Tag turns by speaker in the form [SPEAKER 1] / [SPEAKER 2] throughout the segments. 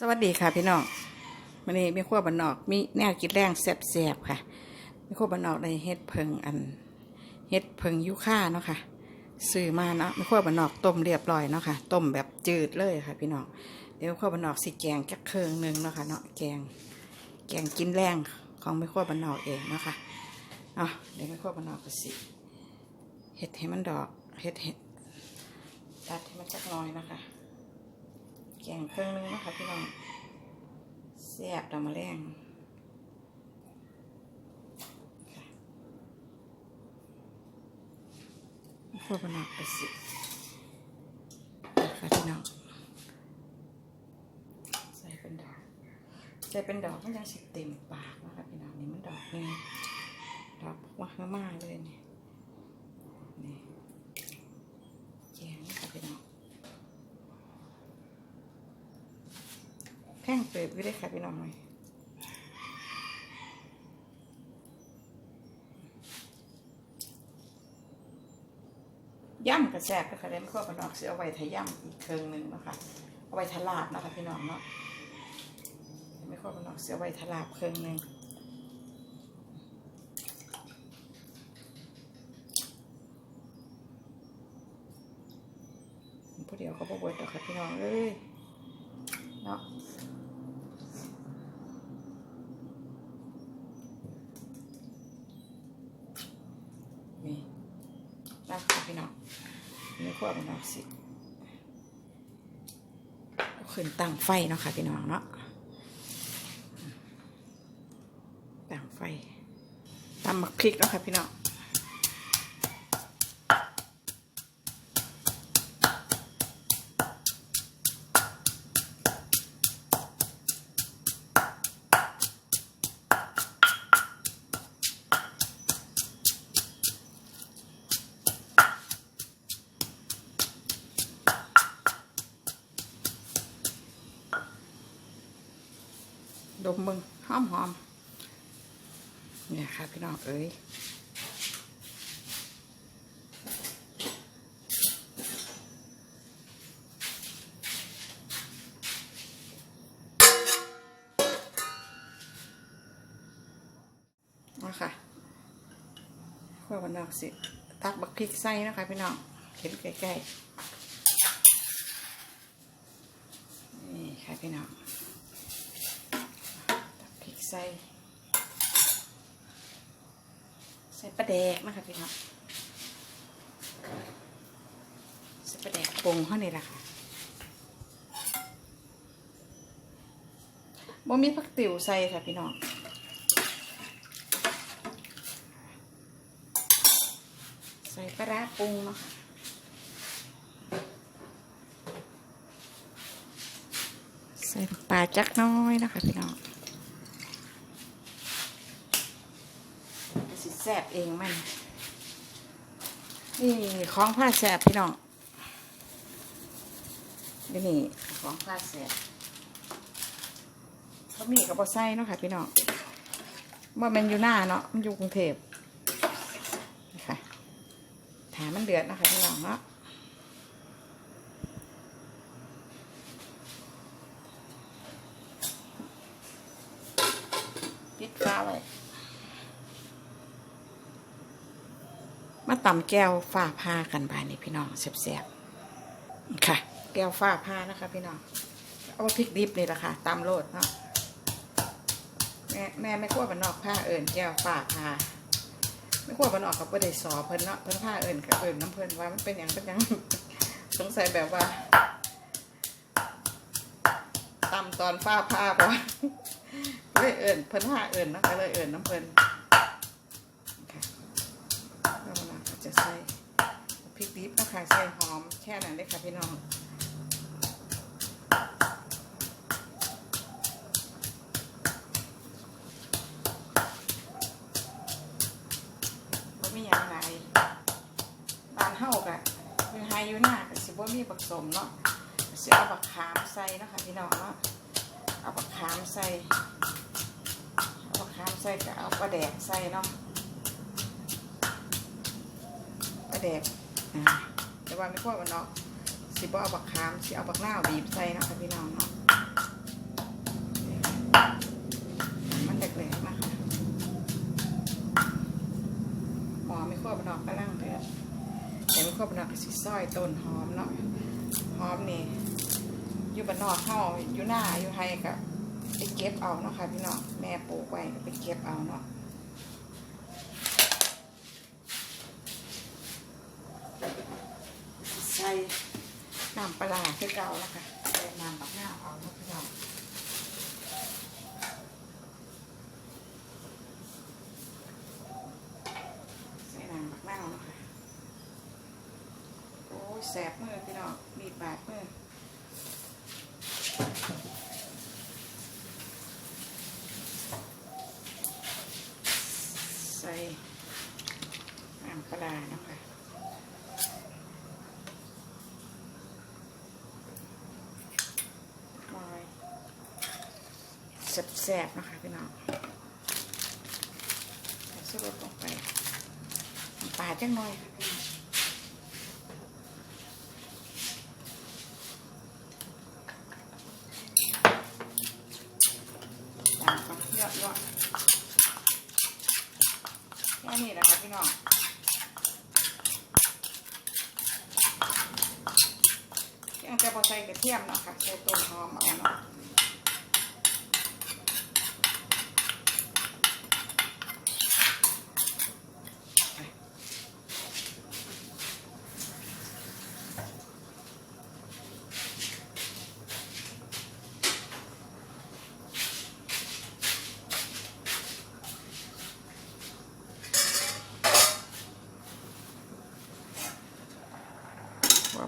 [SPEAKER 1] สวัสดีค่ะพี่น้องวันนี้มีขั้วบันนอกมีแนวกินแรงแซบๆค่ะมีขั้วบันนอกในเฮ็ดเพิงอันเฮ็ดเพิงยุค่าเนาะค่ะซื้อมาเนาะมีขั้วบันนอกต้มเรียบร้อยเนาะค่ะต้มแบบจืดเลยค่ะ พี่น้องเดี๋ยวขั้วบันนอกสิแกงจักเครื่องหนึ่งเนาะค่ะเนาะแกงแกงกินแรงของม่ขั้วบันนอกเองเนาะค่ะเนาเดี๋ยวม่ขั้วบันนอกก็สิเฮ็ดให้มันดอกเฮ็ดเฮ็ดตัดให้มันจักน้อยนะคะ กงเครื่องนึงนะคะพี่น้องแซ่บดำมะแรงพวกมันออกไปสิค่ะพี่น้องใส่เป็นดอกใส่เป็นดอกมันยังสิเต็มปากนะคะพี่น้องนี่มันดอกนี่ดอกว่ามากเลยเนี่ยนี่แกงนี่ค่ะพี่น้อง แท่งเปิดไว้ได้ค่ะพี่น้องหน่อยย่ำกระแสบก็ค่ะเล่นข้อพี่น้องเสียเอาไว้ทะย่ำอีกเครื่องหนึ่งนะคะเอาไว้ทลาบนะคะพี่น้องเนาะไม่ข้อพี่น้องเสียเอาไว้ทลาบเครื่องหนึ่งผู้เดียวก็บ่เบิดดอกค่ะพี่น้องเอ้ยเนาะนี่นะคะพี่น้อง พวกนออกสิเอาขึ้นตั้งไฟเนาะค่ะพี่น้องเนาะตั้งไฟตำมักพริกเนาะค่ะพี่น้อง ดมมึงหอมหอมเนี่ยค่ะพี่น้องเอ้ยมาค่ะขั้วบันดอกสิตักบักพริกใส่นะคะพี่น้องเห็นใกล้ๆนี่ค่ะพี่น้อง ใส่ ใส่ปลาแดกนะคะพี่น้องใส่ปลาแดกปรุงเท่านี้แหละค่ะบ่มีผักติ๋วใส่ค่ะพี่น้องใส่ปลาร้าปรุงเนาะใส่ปลาจักน้อยนะคะพี่น้อง สิแซ่บเองมัน นี่ของผ้าแซ่บพี่น้องนี่นี่ของผ้าแซ่บเขามีกับบอไส้เนาะค่ะพี่น้องว่ามันอยู่หน้าเนาะมันอยู่กรุงเทพนี่ค่ะถามมันเดือดนะคะพี่น้องเนาะปิดฟ้าไว้ มาตำแก้วฝ้าผ้ากันบานนี้พี่น้องแซ่บๆค่ะ แก้วฝ้าผ้านะคะ พี่น้องเอาพริกดิบนี่แหละค่ะตำโลดเนาะแม่แม่ไม่ขั้วบันนอกผ้าเอิ่นแก้วฝ้าผ้าไม่ขั้วบันนอกกับประเดสอเพิ่นเนาะเพิ่นผ้าเอิ่นกับเอิ่นน้ำเพิ่นว่ามันเป็นอย่างเป็นอย่างสงสัยแบบว่าตำตอนฝ้าผ้าเพราะเลยเอิ่นเพิ่นผ้าเอิ่นเนาะก็เลยเอิ่นน้ำเพิ่นค่ะ แล้วเราก็จะใส่ พริกดิบนะคะใส่หอมแค่นั้นเลยค่ะพี่น้องบ่มีอย่างไรบานเฮากะคือไฮอยู่หน้าก็สิบ่มีผสมเนาะสิเอาบักขามใส่เนาะคะพี่น้องเนาะเอาบักขามใส่เอาบักขามใส่ก็เอาปลาแดกใส่เนาะปลาแดก แต่ว่าไม่พอมันเนาะสิบ่เอาบักคามสิเอาบักหน้าบีบใส่นะคะพี่น้องเนาะมันแหลกๆมากค่ะหอมไม่พอมันเนาะก็ลังเลยแต่ไม่พอมันเนาะสิซอยต้นหอมเนาะหอมนี่อยู่บ้นนอกเข้าอยู่หน้าอยู่ไทยกับไปเก็บเอาเนาะค่ะพี่น้องแม่ปลูกไว้ไปเก็บเอาเนาะ น้ำปลาคือเก่าแล้วค่ะใส่น้ำบักหน้าเอาแล้วพี่น้องใส่น้ำบักหน้าเนาะค่ะโอ้ยแสบมือพี่น้องมีดบาดมือใส่น้ำปลาเนาะคะลอย แสบๆนะคะพี่น้องใส่สุรสลงไปปลาจังหน่อยค่ะพี่น้องตามไปเยอะๆแค่นี้แหละครับพี่น้องยังจะพอใส่กระเทียมเนาะค่ะใส่ต้นหอมเอาเนาะ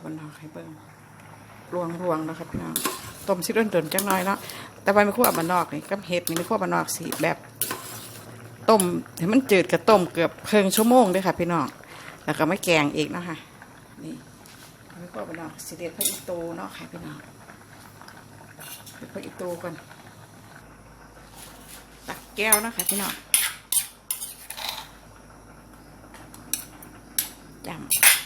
[SPEAKER 1] บันนอกให้เบิ่งรวงรวงนะครับพี่น้องต้มซิด้นเดินจังน้อยเนาะแต่ว่าไม่คั่วบันนอกนี่กับเห็ดนี่ไม่คั่วบันนอกสีแบบต้มให้มันจืดกับต้มเกือบครึ่งชั่วโมงเลยค่ะพี่น้องแล้วก็ไม่แกงอีกนะค่ะนี่ไม่คั่วบันนอกสีเด็ดพระอิตูเนาะค่ะพี่น้องเด็ดพระอิตูก่อนตักแก้วนะคะพี่น้องจำ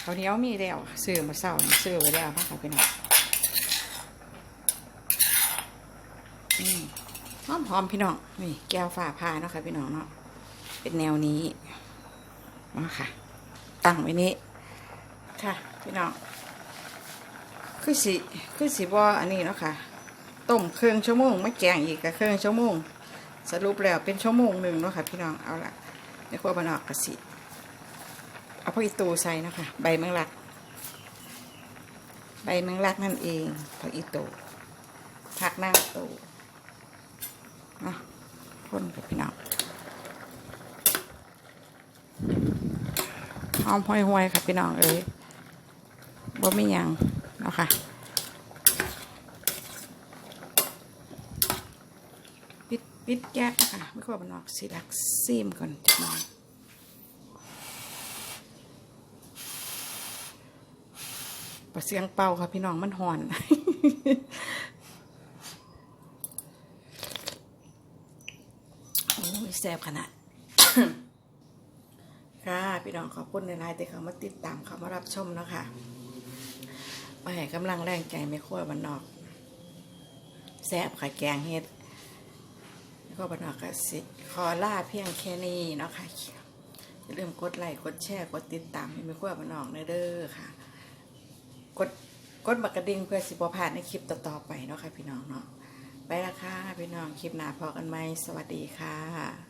[SPEAKER 1] เขาเนียวมีแล้วซื้อมาเศร้าซื้อไว้แล้วนะคะพี่น้องอืมหอมหอมพี่น้องนี่แก้วฝ่าพาเนาะค่ะพี่น้องเนาะเป็นแนวนี้เนาะค่ะ ตั้งไว้นี้ค่ะ พี่น้องคือสิคือสิบ่อันนี้เนาะค่ะต้มเครื่องชั่วโมงไม่แกงอีกกับเครื่องชั่วโมงสรุปแล้วเป็นชั่วโมงหนึ่งเนาะค่ะพี่น้องเอาละในครัวบ้านนอกกะสิ เอาพริกตูใส่นะคะใบแมงลัก ใบแมงลักนั่นเองผักอีตูผักนางตูนะพ่นกับพี่น้องหอมห้อยห้วยๆค่ะพี่น้องเอ้ยบ่มีหยังเนาะค่ะปิดปิดแก๊สนะคะไม่ควรบนออกสีดักซีมก่อนจักหน่อย ปะเสียงเป่าค่ะพี่น้องมันหอน โอ้ยแซ่บขนาด ค่ะพี่น้องขอบคุณในไลน์ที่เขามาติดตามเขามารับชมเนาะคะมาให้กำลังแรงใจไม่ขั้วบันนอกแซ่บค่ะแกงเฮ็ดแล้วก็บันนอกก็สิขอล่าเพียงแค่นี้เนาะค่ะอย่าลืมกดไลค์กดแชร์กดติดตามให้ไม่ขั้วบันนอกเด้อค่ะ กดกดบักกระดิ่งเพื่อสิบพลาดในคลิปต่อๆไปเนาะค่ะพี่น้องเนาะไปละค่ะพี่น้องคลิปหน้าพอกันไหมสวัสดีค่ะ